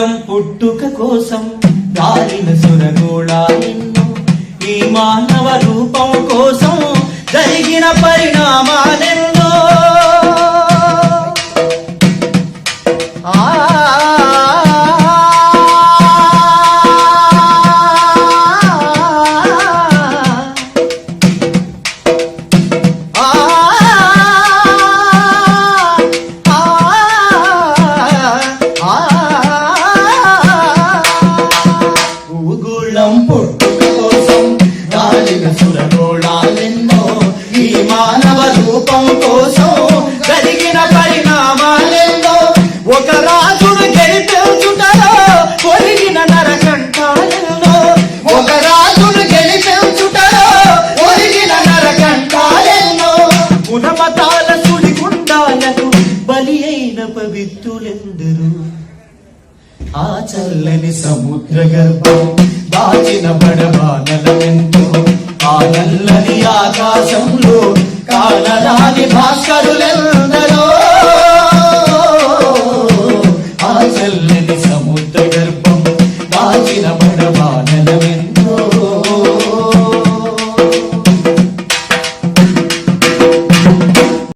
అందం పుట్టుక కోసం దారిన సురగోళ ఈ మానవ రూపం కోసం జరిగిన పరిణామాలే ఒక రాజుడు గెలిపించుటలో ఒరిగిన నరకంఠాలెన్నో ఒక రాజును గెలిపించుటలో ఒరిగిన నరకంఠాలెన్నో గుణమతాల సుడిగుండాలకు బలి అయిన పవిత్రులెందరూ. ఆ చల్లని సముద్ర గర్భం దాచిన బడబానలమెంతో ఆ నల్లని ఆకాశంలో కానరాని భాస్కరులెంతో Ay, si la muerte.